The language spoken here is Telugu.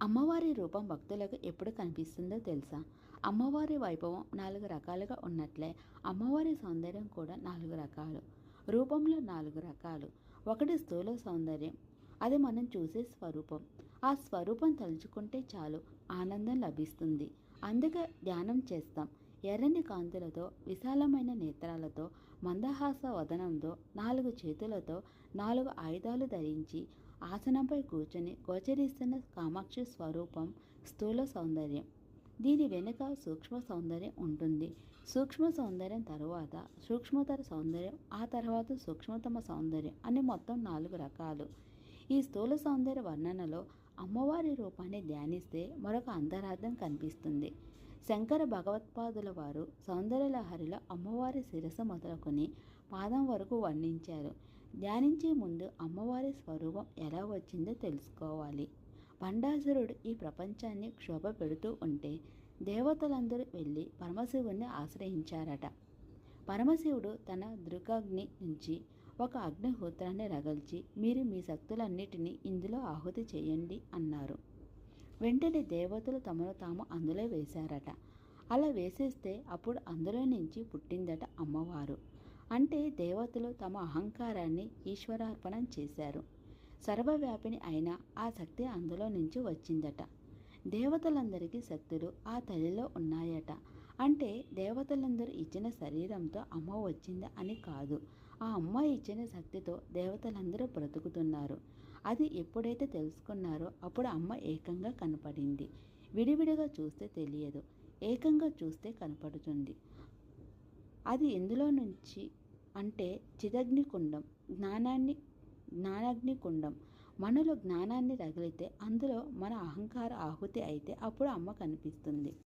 అమ్మవారి రూపం భక్తులకు ఎప్పుడు కనిపిస్తుందో తెలుసా? అమ్మవారి వైభవం నాలుగు రకాలుగా ఉన్నట్లే అమ్మవారి సౌందర్యం కూడా నాలుగు రకాలు. రూపంలో నాలుగు రకాలు. ఒకటి స్థూల సౌందర్యం. అది మనం చూసే స్వరూపం. ఆ స్వరూపం తలుచుకుంటే చాలు ఆనందం లభిస్తుంది. అందుకే ధ్యానం చేస్తాం. ఎర్రని కాంతులతో విశాలమైన నేత్రాలతో మందహాస వదనంతో నాలుగు చేతులతో నాలుగు ఆయుధాలు ధరించి ఆసనంపై కూర్చొని గోచరిస్తున్న కామాక్షి స్వరూపం స్థూల సౌందర్యం. దీని వెనుక సూక్ష్మ సౌందర్యం ఉంటుంది. సూక్ష్మ సౌందర్యం తరువాత సూక్ష్మతర సౌందర్యం ఆ తర్వాత సూక్ష్మతమ సౌందర్యం అని మొత్తం నాలుగు రకాలు. ఈ స్థూల సౌందర్య వర్ణనలో అమ్మవారి రూపాన్ని ధ్యానిస్తే మరొక అంతరార్థం కనిపిస్తుంది. శంకర భగవత్పాదుల వారు సౌందర్యలహరిలో అమ్మవారి శిరస మొదలుకొని పాదం వరకు వర్ణించారు. ధ్యానించే ముందు అమ్మవారి స్వరూపం ఎలా వచ్చిందో తెలుసుకోవాలి. భండాసురుడు ఈ ప్రపంచాన్ని క్షోభ పెడుతూ ఉంటే దేవతలందరూ వెళ్ళి పరమశివుణ్ణి ఆశ్రయించారట. పరమశివుడు తన దృగాగ్ని నుంచి ఒక అగ్నిహోత్రాన్ని రగల్చి మీరు మీ శక్తులన్నిటినీ ఇందులో ఆహుతి చేయండి అన్నారు. వెంటనే దేవతలు తమను తాము అందులో వేశారట. అలా వేసేస్తే అప్పుడు అందులో నుంచి పుట్టిందట అమ్మవారు. అంటే దేవతలు తమ అహంకారాన్ని ఈశ్వరార్పణం చేశారు. సర్వవ్యాపిని అయిన ఆ శక్తి అందులో నుంచి వచ్చిందట. దేవతలందరికీ శక్తులు ఆ తల్లిలో ఉన్నాయట. అంటే దేవతలందరూ ఇచ్చిన శరీరంతో అమ్మ వచ్చింది అని కాదు. ఆ అమ్మ ఇచ్చిన శక్తితో దేవతలందరూ బ్రతుకుతున్నారు. అది ఎప్పుడైతే తెలుసుకున్నారో అప్పుడు అమ్మ ఏకంగా కనపడింది. విడివిడిగా చూస్తే తెలియదు. ఏకంగా చూస్తే కనపడుతుంది. అది ఎందులో నుంచి అంటే చిదగ్ని కుండం జ్ఞానాన్ని జ్ఞానాగ్ని కుండం మనలో జ్ఞానాన్ని రగిలితే అందులో మన అహంకార ఆహుతి అయితే అప్పుడు అమ్మ కనిపిస్తుంది.